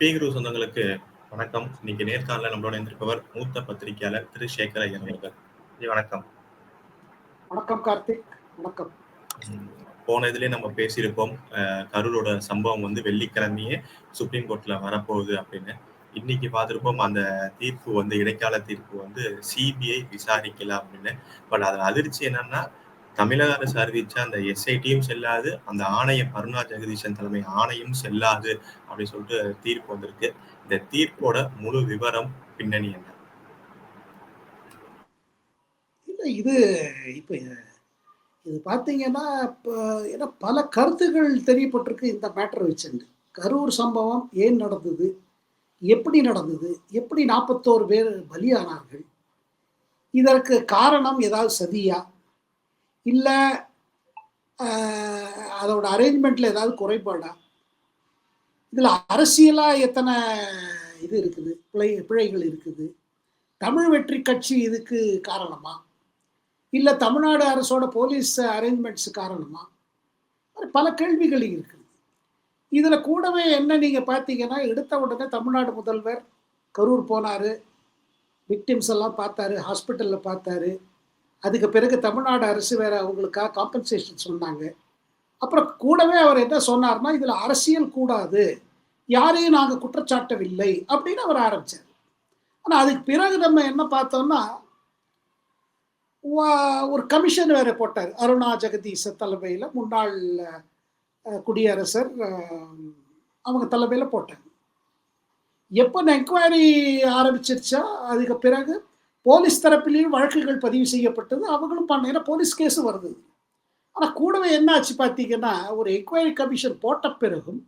பீகுரு சொந்தங்களுக்கு வணக்கம். இன்னைக்கு நேர்காணல நம்மளோட இருந்திருப்பவர் மூத்த பத்திரிகையாளர் திரு சேகர் ஐயர் அவர்கள். வணக்கம். வணக்கம் கார்த்திக். வணக்கம். போன இதுலயே நம்ம பேசியிருப்போம் கரூரோட சம்பவம் வந்து வெள்ளிக்கிழமையே சுப்ரீம் கோர்ட்ல வரப்போகுது அப்படின்னு. இன்னைக்கு பார்த்திருப்போம் அந்த தீர்ப்பு வந்து இடைக்கால தீர்ப்பு வந்து சிபிஐ விசாரிக்கல அப்படின்னு. பட் அதில் அதிர்ச்சி என்னன்னா தமிழக அரசு அறிவிச்ச அந்த எஸ்ஐடியும் செல்லாது அந்த ஆணையம் அருணா ஜெகதீசன் தலைமை ஆணையம் செல்லாது அப்படின்னு சொல்லிட்டு தீர்ப்பு வந்திருக்கு. இந்த தீர்ப்போட முழு விவரம் பின்னணி என்ன? இல்லை இது இப்போ இது பார்த்தீங்கன்னா இப்போ ஏன்னா பல கருத்துகள் தெரியப்பட்டிருக்கு இந்த மேட்டர் வச்சுண்டு கரூர் சம்பவம் ஏன் நடந்தது? எப்படி நடந்தது? எப்படி நாற்பத்தோரு பேர் பலியானார்கள்? இதற்கு காரணம் ஏதாவது சதியா? இல்லை அதோட அரேஞ்ச்மெண்ட்டில் ஏதாவது குறைபாடா? இதில் அரசியலாக எத்தனை இது இருக்குது? பிழை பிழைகள் இருக்குது. தமிழ் வெற்றி கட்சி இதுக்கு காரணமா? இல்லை தமிழ்நாடு அரசோட போலீஸ் அரேஞ்ச்மெண்ட்ஸ் காரணமா? பல கேள்விகள் இருக்குது இதில் கூடவே என்ன நீங்கள் பார்த்தீங்கன்னா எடுத்த உடனே தமிழ்நாடு முதல்வர் கரூர் போனார். விக்டிம்ஸ் எல்லாம் பார்த்தாரு ஹாஸ்பிட்டலில் பார்த்தாரு. அதுக்கு பிறகு தமிழ்நாடு அரசு வேற அவங்களுக்காக காம்பன்சேஷன் சொன்னாங்க. அப்புறம் கூடவே அவர் என்ன சொன்னார்னா இதில் அரசியல் கூடாது. யாரையும் நாங்கள் குற்றச்சாட்டவில்லை. அப்படின்னு அவர் ஆரம்பிச்சார். ஆனால் அதுக்கு பிறகு நம்ம என்ன பார்த்தோம்னா ஒரு கமிஷன் வேற போட்டார். அருணா ஜெகதீச தலைமையில் முன்னாள் குடியரசர் அவங்க தலைமையில் போட்டாங்க. எப்போ என்கொயரி ஆரம்பிச்சிருச்சா அதுக்கு பிறகு போலீஸ் தரப்பிலையும் வழக்குகள் பதிவு செய்யப்பட்டது. அவங்களும் பண்ண போலீஸ் கேஸு வருது. ஆனால் கூடவே என்ன ஆச்சு பார்த்தீங்கன்னா ஒரு என்கொயரி கமிஷன் போட்ட பிறகும்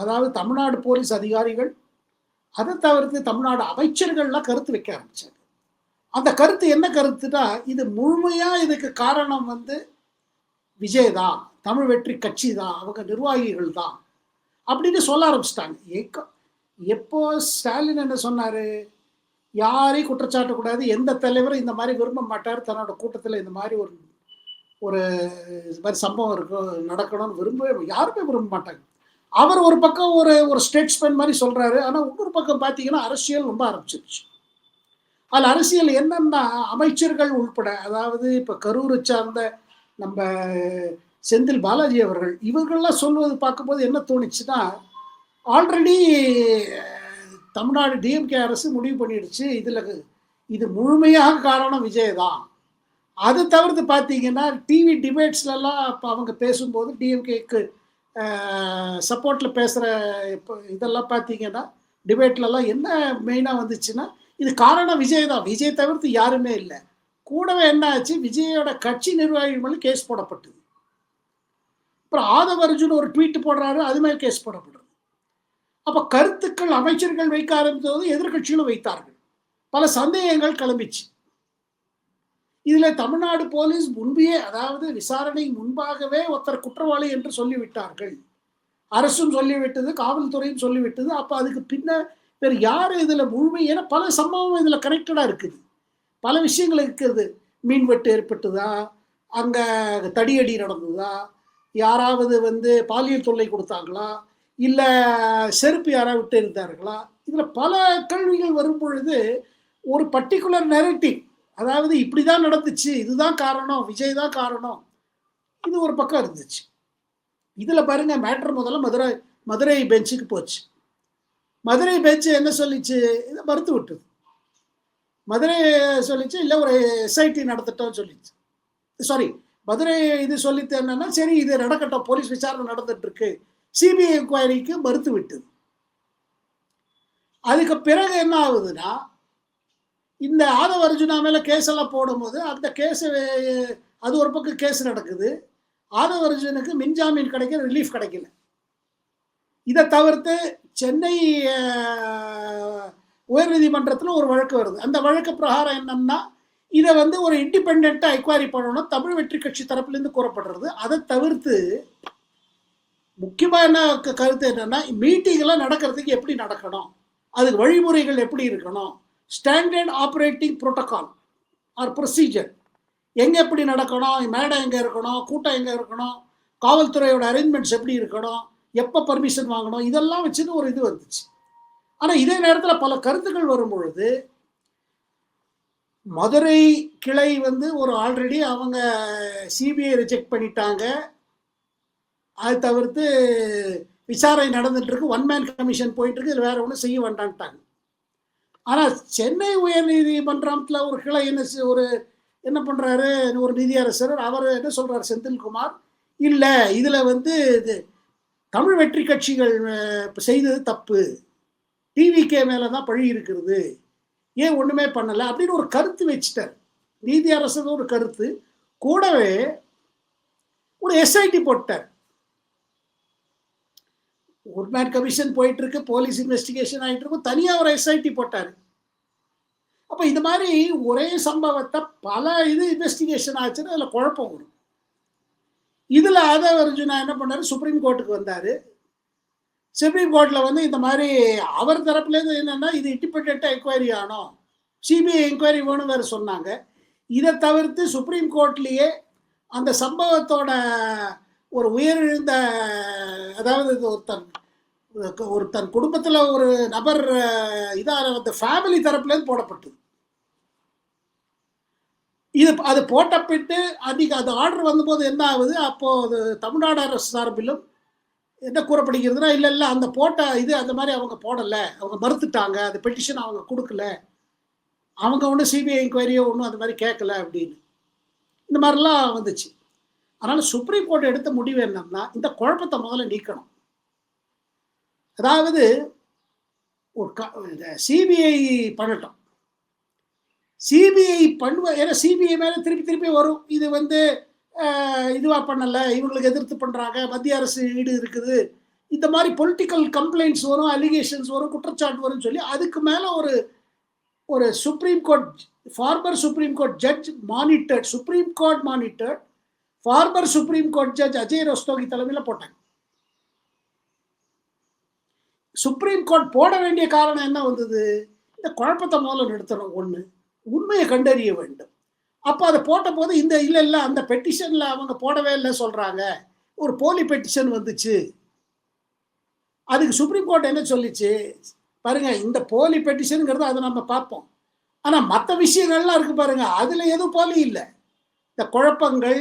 அதாவது தமிழ்நாடு போலீஸ் அதிகாரிகள் அதை தவிர்த்து தமிழ்நாடு அமைச்சர்கள்லாம் கருத்து வைக்க ஆரம்பிச்சாங்க. அந்த கருத்து என்ன கருத்துனா இது முழுமையாக இதுக்கு காரணம் வந்து விஜய் தான் தமிழ் வெற்றி கட்சி தான் அவங்க நிர்வாகிகள் தான் அப்படின்னு சொல்ல ஆரம்பிச்சிட்டாங்க. ஏக்க எப்போ ஸ்டாலின் என்ன சொன்னார்? யாரையும் குற்றச்சாட்டக்கூடாது. எந்த தலைவரும் இந்த மாதிரி விரும்ப மாட்டார். தன்னோட கூட்டத்தில் இந்த மாதிரி ஒரு ஒரு இது மாதிரி சம்பவம் இருக்கும் நடக்கணும்னு விரும்பவே யாருமே விரும்ப மாட்டாங்க. அவர் ஒரு பக்கம் ஒரு ஒரு ஸ்டேட்ஸ்மேன் மாதிரி சொல்கிறாரு ஆனால் இன்னொரு பக்கம் பார்த்தீங்கன்னா அரசியல் ரொம்ப ஆரம்பிச்சிருச்சு. அதில் அரசியல் என்னென்னா அமைச்சர்கள் உள்பட அதாவது இப்போ கரூரை சார்ந்த நம்ம செந்தில் பாலாஜி அவர்கள் இவர்கள்லாம் சொல்வது பார்க்கும்போது என்ன தோணுச்சுன்னா ஆல்ரெடி தமிழ்நாடு டிஎம்கே அரசு முடிவு பண்ணிடுச்சு. இதில் இது முழுமையாக காரணம் விஜய் தான் அது தவிர்த்து பார்த்தீங்கன்னா டிவி டிபேட்ஸ்லலாம் இப்போ அவங்க பேசும்போது டிஎம்கேக்கு சப்போர்ட்டில் பேசுகிற இப்போ இதெல்லாம் பார்த்தீங்கன்னா டிபேட்லலாம் என்ன மெயினாக வந்துச்சுன்னா இது காரணம் விஜய் தான் விஜய் தவிர்த்து யாருமே இல்லை. கூடவே என்ன ஆச்சு? விஜயோட கட்சி நிர்வாகிகள் மேலே கேஸ் போடப்பட்டது. அப்புறம் ஆதவ அர்ஜுன் ஒரு ட்வீட் போடுறாரு அது மேல் கேஸ் போடப்பட்டது அப்போ கருத்துக்கள் அமைச்சர்கள் வைக்க ஆரம்பித்தது எதிர்க்கட்சிகளும் வைத்தார்கள். பல சந்தேகங்கள் கிளம்பிச்சு. இதில் தமிழ்நாடு போலீஸ் முன்பே அதாவது விசாரணை முன்பாகவே ஒருத்தர் குற்றவாளி என்று சொல்லிவிட்டார்கள். அரசும் சொல்லிவிட்டது காவல்துறையும் சொல்லிவிட்டது. அப்போ அதுக்கு பின்ன வேறு யார் இதில் முழுமை ஏன்னா பல சம்பவம் இதில் கனெக்டடாக இருக்குது. பல விஷயங்கள் இருக்கிறது மீன்வெட்டு ஏற்பட்டுதா? அங்கே தடியடி நடந்ததா? யாராவது வந்து பாலியல் தொல்லை கொடுத்தாங்களா? இல்லை செருப்பு யாராவது விட்டு இருந்தார்களா இதில் பல கேள்விகள் வரும் பொழுது ஒரு பர்டிகுலர் நெரட்டிவ் அதாவது இப்படி தான் நடந்துச்சு இதுதான் காரணம் விஜய் தான் காரணம் இது ஒரு பக்கம் இருந்துச்சு. இதில் பாருங்க மேட்ரு முதல்ல மதுரை மதுரை பெஞ்சுக்கு போச்சு. மதுரை பெஞ்சு என்ன சொல்லிச்சு? இதை மறுத்து விட்டுது. மதுரை சொல்லிச்சு இல்லை ஒரு எஸ்ஐடி நடத்திட்டோம் சொல்லிச்சு. சாரி மதுரை இது சொல்லித்து என்னன்னா சரி இது நடக்கட்டும் போலீஸ் விசாரணை நடந்துட்டு இருக்கு. சிபிஐ என்கொயரிக்கு மறுத்து விட்டது. அதுக்கு பிறகு என்ன ஆகுதுன்னா இந்த ஆதவ அர்ஜுனா மேல கேஸ் எல்லாம் போடும்போது அந்த கேஸ் அது ஒரு பக்கம் கேஸ் நடக்குது. ஆதவ அர்ஜுனுக்கு மின்ஜாமீன் கிடைக்க ரிலீஃப் கிடைக்கல. இதை தவிர்த்து சென்னை உயர்நீதிமன்றத்தில் ஒரு வழக்கு வருது. அந்த வழக்கு பிரகாரம் என்னன்னா இதை வந்து ஒரு இண்டிபெண்ட்டாக எக்வயரி பண்ணணும். தமிழ் வெற்றி கட்சி தரப்புலேருந்து கூறப்படுறது. அதை தவிர்த்து முக்கியமான கருத்து என்னென்னா மீட்டிங்லாம் நடக்கிறதுக்கு எப்படி நடக்கணும்? அதுக்கு வழிமுறைகள் எப்படி இருக்கணும்? Standard operating protocol or procedure எங்கே எப்படி நடக்கணும்? மேடம் எங்கே இருக்கணும்? கூட்டம் எங்கே இருக்கணும்? காவல்துறையோட அரேஞ்ச்மெண்ட்ஸ் எப்படி இருக்கணும்? எப்போ பர்மிஷன் வாங்கணும்? இதெல்லாம் வச்சுன்னு ஒரு இது வந்துச்சு. ஆனால் இதே நேரத்தில் பல கருத்துக்கள் வரும் பொழுது மதுரை கிளை வந்து ஒரு ஆல்ரெடி அவங்க சிபிஐ ரிஜெக்ட் பண்ணிட்டாங்க. அது தவிர்த்து விசாரணை நடந்துட்டு இருக்கு ஒன் மேன் கமிஷன் போயிட்டு இருக்கு வேற ஒன்றும் செய்ய வேண்டான்ட்டாங்க. ஆனால் சென்னை உயர் நீதிமன்றத்தில் ஒரு கிளை என்ன ஒரு என்ன பண்ணுறாரு ஒரு நீதியரசர். அவர் என்ன சொல்கிறார் செந்தில்குமார் இல்லை இதில் வந்து இது தமிழ் வெற்றி கட்சிகள் செய்தது தப்பு. டிவிகே மேலே தான் பழி இருக்கிறது. ஏன் ஒன்றுமே பண்ணலை? அப்படின்னு ஒரு கருத்து வச்சுட்டார். நீதி அரசு ஒரு கருத்து. கூடவே ஒரு எஸ்ஐடி போட்டார். ஒரு கமிஷன் போயிட்டு இருக்கு போலீஸ் இன்வெஸ்டிகேஷன் ஆகிட்டு இருக்கும் தனியாக ஒரு எஸ்ஐடி போட்டார். அப்போ இது மாதிரி ஒரே சம்பவத்தை பல இது இன்வெஸ்டிகேஷன் ஆச்சுன்னா அதில் குழப்பம் வரும். இதில் ஆதவ அர்ஜுனா என்ன பண்ணாரு? சுப்ரீம் கோர்ட்டுக்கு வந்தார். சுப்ரீம் கோர்ட்டில் வந்து இந்த மாதிரி அவர் தரப்புலேருந்து என்னென்னா இது இண்டிபெண்ட் என்கொயரி ஆனோம். சிபிஐ என்கொயரி வேணும் வேறு சொன்னாங்க. இதை தவிர்த்து சுப்ரீம் கோர்ட்லேயே அந்த சம்பவத்தோட ஒரு உயிரிழந்த அதாவது ஒருத்தர் ஒரு தன் குடும்பத்தில் ஒரு நபர் இதாக வந்து அந்த ஃபேமிலி தரப்புலேருந்து போடப்பட்டது. இது அது போட்டப்பிட்டு அன்றைக்கி அது ஆர்டர் வந்தபோது என்ன ஆகுது? அப்போது அது தமிழ்நாடு அரசு சார்பிலும் என்ன கூறப்படுகிறதுனா இல்லை இல்லை அந்த போட்ட இது அந்த மாதிரி அவங்க போடலை. அவங்க மறுத்துட்டாங்க. அந்த பெட்டிஷன் அவங்க கொடுக்கல. அவங்க ஒன்றும் சிபிஐ என்கொயரியோ ஒன்றும் அந்த மாதிரி கேட்கல அப்படின்னு. இந்த மாதிரிலாம் வந்துச்சு. அதனால் சுப்ரீம் கோர்ட் எடுத்த முடிவு என்னன்னா இந்த குழப்பத்தை முதல்ல நீக்கணும். அதாவது ஒரு க சிபிஐ பண்ணட்டும். சிபிஐ பண்ணுவ ஏன்னா சிபிஐ மேலே திருப்பி திருப்பி வரும். இது வந்து இதுவாக பண்ணலை இவங்களுக்கு எதிர்த்து பண்ணுறாங்க மத்திய அரசு ஈடு இருக்குது. இந்த மாதிரி பொலிட்டிக்கல் கம்ப்ளைண்ட்ஸ் வரும் அலிகேஷன்ஸ் வரும் குற்றச்சாட்டு வரும்னு சொல்லி அதுக்கு மேலே ஒரு ஒரு supreme court former supreme court judge monitored supreme court monitored former supreme court judge Ajay Rastogi தலைமையில் போட்டாங்க. சுப்ரீம் கோர்ட் போட வேண்டிய காரணம் என்ன வந்தது? இந்த குழப்பத்தை முதல்ல நிறுத்தணும். ஒன்று உண்மையை கண்டறிய வேண்டும். அப்போ அதை போட்ட போது இந்த இல்லை இல்லை அந்த பெட்டிஷனில் அவங்க போடவே இல்லை சொல்கிறாங்க ஒரு போலி பெட்டிஷன் வந்துச்சு. அதுக்கு சுப்ரீம் கோர்ட் என்ன சொல்லிச்சு? பாருங்க இந்த போலி பெட்டிஷனுங்கிறது அதை நம்ம பார்ப்போம். ஆனால் மற்ற விஷயங்கள்லாம் இருக்குது பாருங்க அதில் எதுவும் போலி இல்லை. இந்த குழப்பங்கள்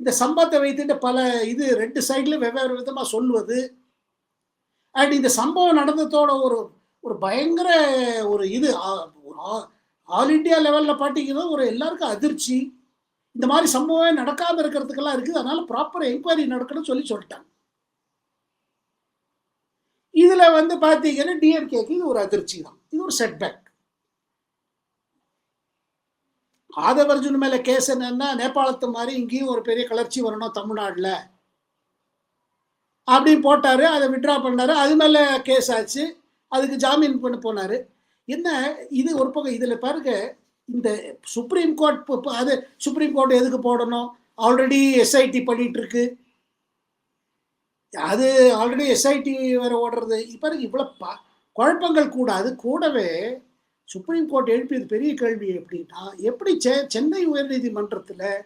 இந்த சம்பத்தை வைத்துட்டு பல இது ரெண்டு சைட்ல வெவ்வேறு விதமாக சொல்லுவது அண்ட் இந்த சம்பவம் நடந்ததோட ஒரு ஒரு பயங்கர ஒரு இது ஆ- ஒரு ஆ- ஆல் இந்தியா லெவலில் பார்த்தீங்கன்னா ஒரு எல்லாருக்கும் அதிர்ச்சி. இந்த மாதிரி சம்பவம் நடக்காம இருக்கிறதுக்கெல்லாம் இருக்குது. அதனால ப்ராப்பர் என்கொயரி நடக்கணும்னு சொல்லி சொல்லிட்டாங்க. இதில் வந்து பார்த்தீங்கன்னா டிஎம்கேக்கு இது ஒரு அதிர்ச்சி தான். இது ஒரு செட்பேக் ஆதவர்ஜுன் மேலே கேஸ் என்னன்னா நேபாளத்து மாதிரி இங்கேயும் ஒரு பெரிய கிளர்ச்சி வரணும் தமிழ்நாட்டில். அப்படின்னு போட்டார் அதை விட்ரா பண்ணார். அது மேலே கேஸ் ஆச்சு. அதுக்கு ஜாமீன் பண்ண போனார். என்ன இது ஒரு பக்கம் இதில் பாருங்க இந்த சுப்ரீம் கோர்ட் இப்போ- அது சுப்ரீம் கோர்ட் எதுக்கு போடணும்? ஆல்ரெடி எஸ்ஐடி பண்ணிட்டு இருக்கு. அது ஆல்ரெடி எஸ்ஐடி வேற ஓடுறது. இப்போ இவ்வளோ ப- குழப்பங்கள் கூடாது கூடவே சுப்ரீம் கோர்ட் எழுப்பியது பெரிய கேள்வி எப்படின்னா எப்படி செ- சென்னை உயர்நீதிமன்றத்தில்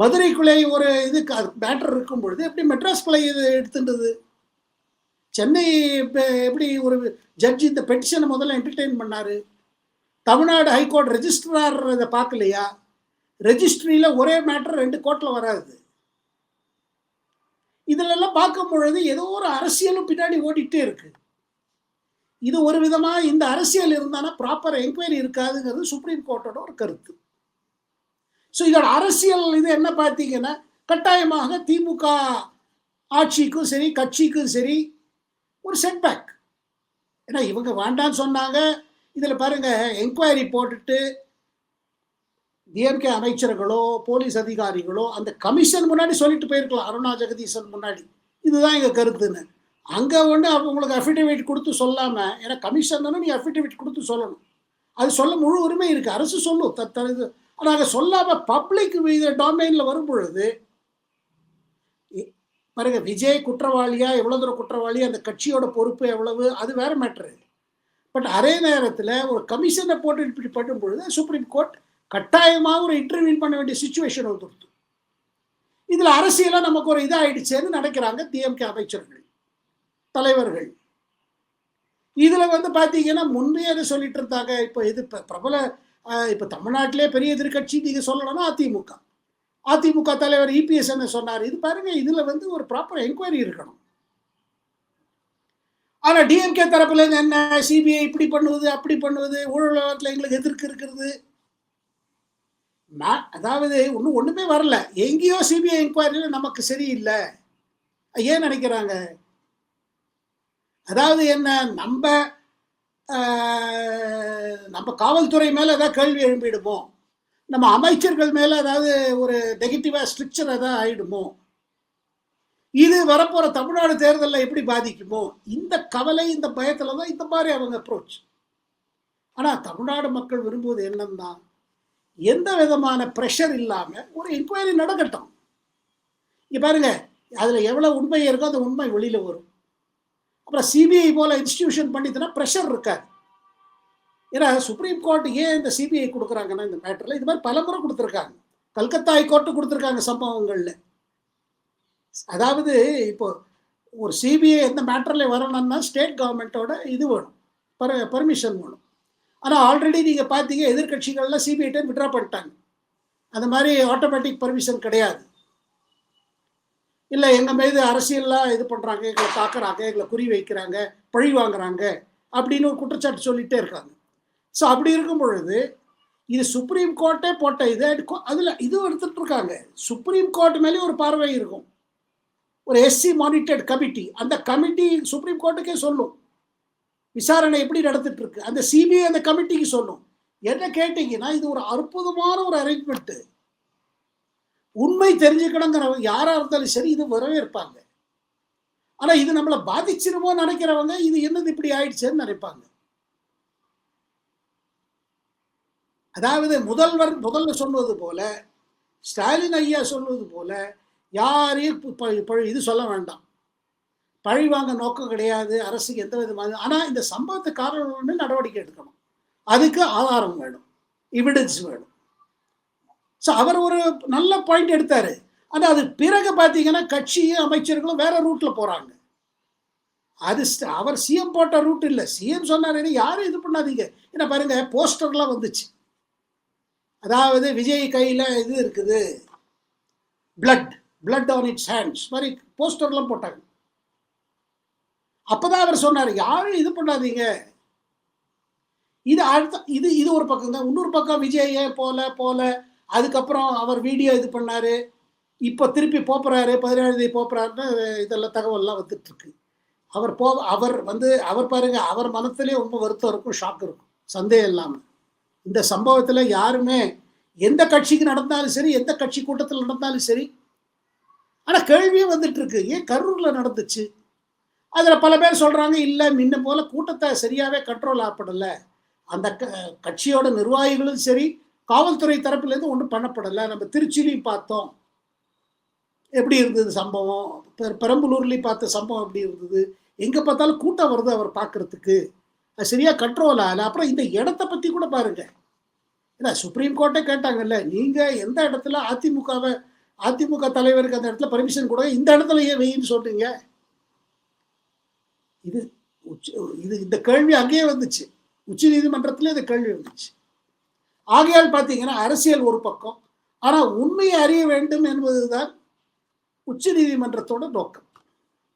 மதுரைக்குள்ளே ஒரு இது மேட்டர் இருக்கும் பொழுது எப்படி மெட்ராஸ் இது எடுத்துன்றது? சென்னை இப்போ எப்படி ஒரு ஜட்ஜ் இந்த பெட்டிஷனை முதல்ல என்டர்டெயின் பண்ணார்? தமிழ்நாடு ஹைகோர்ட் ரெஜிஸ்ட்ரார் இதை பார்க்கலையா? ரெஜிஸ்ட்ரியில் ஒரே மேட்டர் ரெண்டு கோர்ட்டில் வராது. இதிலெல்லாம் பார்க்கும் பொழுது ஏதோ ஒரு அரசியலும் பின்னாடி ஓடிட்டே இருக்கு. இது ஒரு விதமாக இந்த அரசியல் இருந்தானா ப்ராப்பர் என்கொயரி இருக்காதுங்கிறது சுப்ரீம் கோர்ட்டோட ஒரு கருத்து. ஸோ இதோட அரசியல் இது என்ன பார்த்தீங்கன்னா கட்டாயமாக திமுக ஆட்சிக்கும் சரி கட்சிக்கும் சரி ஒரு செட்பேக் ஏன்னா இவங்க வேண்டாம்னு சொன்னாங்க. இதில் பாருங்க என்கொயரி போட்டுட்டு டிஎம்கே அமைச்சர்களோ போலீஸ் அதிகாரிகளோ அந்த கமிஷன் முன்னாடி சொல்லிட்டு போயிருக்கலாம். அருணா ஜெகதீசன் முன்னாடி. இதுதான் எங்கள் கருத்துன்னு. அங்கே ஒன்று உங்களுக்கு அஃபிடேவிட் கொடுத்து சொல்லாமல் ஏன்னா கமிஷன் தானே நீ அஃபிடேவிட் கொடுத்து சொல்லணும். அது சொல்ல முழு உரிமை இருக்குது அரசு சொல்லும். த- ஆனால் அதை நாங்கள் பப்ளிக் இது டாமைன்ல வரும் பொழுது பாருங்க விஜய் குற்றவாளியா எவ்வளோ தூரம் குற்றவாளி அந்த கட்சியோட பொறுப்பு எவ்வளவு அது வேற மேட்ரு பட் அதே நேரத்தில் ஒரு கமிஷனை போட்டு இப்படி பண்ணும் பொழுது சுப்ரீம் கோர்ட் கட்டாயமாக ஒரு இன்டர்வியூ பண்ண வேண்டிய சுச்சுவேஷன் வந்துருது இதில் அரசியலாக நமக்கு ஒரு இதாகிடுச்சேன்னு நினைக்கிறாங்க டிஎம்கே அமைச்சர்கள் தலைவர்கள். இதில் வந்து பார்த்தீங்கன்னா முன்மையாக சொல்லிட்டு இருந்தாங்க இப்போ இது பிரபல இப்போ தமிழ்நாட்டிலே பெரிய எதிர்க்கட்சி நீங்க சொல்லணும்னா அதிமுக. அதிமுக தலைவர் இபிஎஸ் என்ன சொன்னார்? இது பாருங்க இதில் வந்து ஒரு ப்ராப்பர் என்கொயரி இருக்கணும். ஆனால் டிஎம்கே தரப்புல இருந்து என்ன? சிபிஐ இப்படி பண்ணுவது அப்படி பண்ணுவது ஊழலகத்தில் எங்களுக்கு எதிர்க்கு இருக்கிறது. அதாவது ஒன்றும் ஒன்றுமே வரல. எங்கேயோ சிபிஐ என்கொயரியில் நமக்கு சரியில்லை. ஏன் நினைக்கிறாங்க? அதாவது என்ன? நம்ம நம்ம காவல்துறை மேலே ஏதாவது கேள்வி எழும்பிடுமோ? நம்ம அமைச்சர்கள் மேலே ஏதாவது ஒரு நெகட்டிவாக ஸ்ட்ரிக்சர் ஏதாவது ஆகிடுமோ இது வரப்போகிற தமிழ்நாடு தேர்தலில் எப்படி பாதிக்குமோ? இந்த கவலை இந்த பயத்தில் தான் இந்த மாதிரி அவங்க அப்ரோச் ஆனால் தமிழ்நாடு மக்கள் விரும்புவது என்னன்னா எந்த விதமான ப்ரெஷர் இல்லாமல் ஒரு என்கொயரி நடக்கட்டும். இங்கே பாருங்க அதில் எவ்வளோ உண்மை இருக்கோ அந்த உண்மை வெளியில் வரும். அப்புறம் சிபிஐ போல இன்ஸ்டிடியூஷன் பண்ணிதுன்னா ப்ரெஷர் இருக்காது. ஏன்னா சுப்ரீம் கோர்ட் ஏன் இந்த சிபிஐ கொடுக்குறாங்கன்னா இந்த மேட்டரில் இது மாதிரி பலமுறை கொடுத்துருக்காங்க. கல்கத்தா ஹைகோர்ட்டு கொடுத்துருக்காங்க சம்பவங்களில். அதாவது இப்போ ஒரு சிபிஐ எந்த மேட்டரில் வரணும்னா ஸ்டேட் கவர்மெண்ட்டோட இது வேணும். பர் பர்மிஷன் வேணும். ஆனால் ஆல்ரெடி நீங்கள் பார்த்தீங்க எதிர்க்கட்சிகள்லாம் சிபிஐட்ட விட்ரா பண்ணிட்டாங்க. அந்த மாதிரி ஆட்டோமேட்டிக் பர்மிஷன் கிடையாது. இல்லை எங்கள் மீது அரசியல்லாம் இது பண்ணுறாங்க எங்களை தாக்குறாங்க எங்களை குறி வைக்கிறாங்க பழி வாங்குறாங்க அப்படின்னு ஒரு குற்றச்சாட்டு சொல்லிட்டே இருக்காங்க. ஸோ அப்படி இருக்கும் பொழுது இது சுப்ரீம் கோர்ட்டே போட்ட இது அதில் இதுவும் எடுத்துட்டு இருக்காங்க. சுப்ரீம் கோர்ட் மேலே ஒரு பார்வை இருக்கும். ஒரு எஸ்சி மானிட்டர்ட் கமிட்டி அந்த கமிட்டி சுப்ரீம் கோர்ட்டுக்கே சொல்லும். விசாரணை எப்படி நடத்திட்டு இருக்கு? அந்த சிபிஐ அந்த கமிட்டிக்கு சொல்லும். என்ன கேட்டீங்கன்னா இது ஒரு அற்புதமான ஒரு அரேஞ்ச்மெண்ட்டு உண்மை தெரிஞ்சுக்கணுங்கிறவங்க யாரா இருந்தாலும் சரி இது வரவேற்பாங்க. ஆனா இது நம்மளை பாதிச்சிருமோ நினைக்கிறவங்க இது என்னது இப்படி ஆயிடுச்சுன்னு நினைப்பாங்க. அதாவது முதல்வர் முதல்ல சொன்னது போல ஸ்டாலின் ஐயா சொல்வது போல யாரையும் இது சொல்ல வேண்டாம். பழி வாங்க நோக்கம் கிடையாது அரசுக்கு எந்த விதமான ஆனால் இந்த சம்பவத்துக்கு காரணம் நடவடிக்கை எடுக்கணும். அதுக்கு ஆதாரம் வேணும் எவிடன்ஸ் வேணும். ஸோ அவர் ஒரு நல்ல பாயிண்ட் எடுத்தார். ஆனால் அது பிறகு பார்த்தீங்கன்னா கட்சியும் அமைச்சர்களும் வேற ரூட்டில் போறாங்க. அது அவர் சிஎம் போட்ட ரூட் இல்லை. சிஎம் சொன்னார் யாரும் இது பண்ணாதீங்க. ஏன்னா பாருங்க போஸ்டர்லாம் வந்துச்சு. அதாவது விஜய் கையில இது இருக்குது. Blood blood on its hands மாதிரி போஸ்டர்லாம் போட்டாங்க. அப்போதான் அவர் சொன்னார் யாரும் இது பண்ணாதீங்க. இது அடுத்த இது இது ஒரு பக்கம் தான் இன்னொரு பக்கம் விஜய் போல போல அதுக்கப்புறம் அவர் வீடியோ இது பண்ணார். இப்போ திருப்பி போப்புறாரு பதினேழு தேதி போப்புறாருன்னு இதெல்லாம் தகவல்லாம் வந்துட்டு இருக்கு அவர் போ அவர் வந்து அவர் பாருங்க அவர் மனத்துலேயே ரொம்ப வருத்தம் இருக்கும் ஷாக் இருக்கும். சந்தேகம் இல்லாமல் இந்த சம்பவத்தில் யாருமே எந்த கட்சிக்கு நடந்தாலும் சரி எந்த கட்சி கூட்டத்தில் நடந்தாலும் சரி ஆனால் கேள்வியும் வந்துட்டு இருக்கு ஏன் கரூரில் நடந்துச்சு? அதில் பல பேர் சொல்கிறாங்க இல்லை முன்ன போல கூட்டத்தை சரியாகவே கண்ட்ரோல் ஆகப்படலை. அந்த க- கட்சியோட நிர்வாகிகளும் சரி காவல்துறை தரப்புலேருந்து ஒன்றும் பண்ணப்படலை. நம்ம திருச்சிலையும் பார்த்தோம். எப்படி இருந்தது சம்பவம்? பெ- பெரம்பலூர்லேயும் பார்த்த சம்பவம் எப்படி இருந்தது? எங்கே பார்த்தாலும் கூட்டம் வருது அவர் பார்க்கறதுக்கு. அது சரியாக கண்ட்ரோல் ஆகலை அப்புறம் இந்த இடத்த பற்றி கூட பாருங்க. இல்லை சுப்ரீம் கோர்ட்டே கேட்டாங்கல்ல நீங்கள் எந்த இடத்துல அதிமுகவை அதிமுக தலைவருக்கு அந்த இடத்துல பர்மிஷன் கொடுங்க இந்த இடத்துல ஏன் வெயின்னு சொல்றீங்க? இது உச்ச- இது இந்த கேள்வி அங்கேயே வந்துச்சு. உச்ச நீதிமன்றத்துல இந்த கேள்வி வந்துச்சு. ஆகையால் பார்த்தீங்கன்னா அரசியல் ஒரு பக்கம். ஆனால் உண்மையை அறிய வேண்டும் என்பதுதான் உச்ச நீதிமன்றத்தோட நோக்கம்.